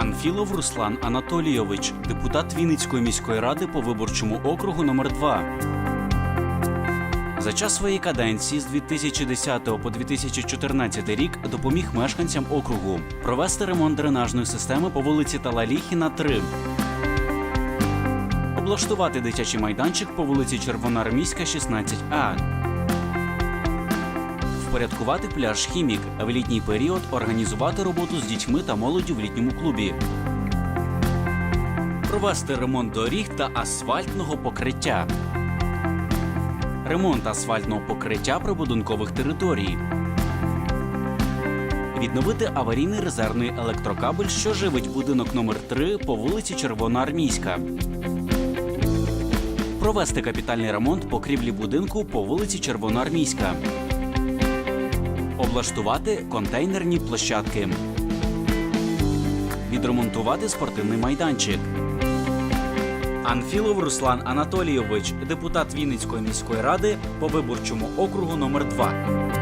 Анфілов Руслан Анатолійович, депутат Вінницької міської ради по виборчому округу номер 2 За час своєї каденції з 2010 по 2014 рік допоміг мешканцям округу провести ремонт дренажної системи по вулиці Талаліхіна 3, облаштувати дитячий майданчик по вулиці Червоноармійська, 16А, впорядкувати пляж Хімік, в літній період організувати роботу з дітьми та молоддю в літньому клубі. Провести ремонт доріг та асфальтного покриття. Ремонт асфальтного покриття прибудинкових територій. Відновити аварійний резервний електрокабель, що живить будинок номер 3 по вулиці Червоноармійська. Провести капітальний ремонт покрівлі будинку по вулиці Червоноармійська облаштувати контейнерні площадки, відремонтувати спортивний майданчик. Анфілов Руслан Анатолійович, депутат Вінницької міської ради по виборчому округу номер 2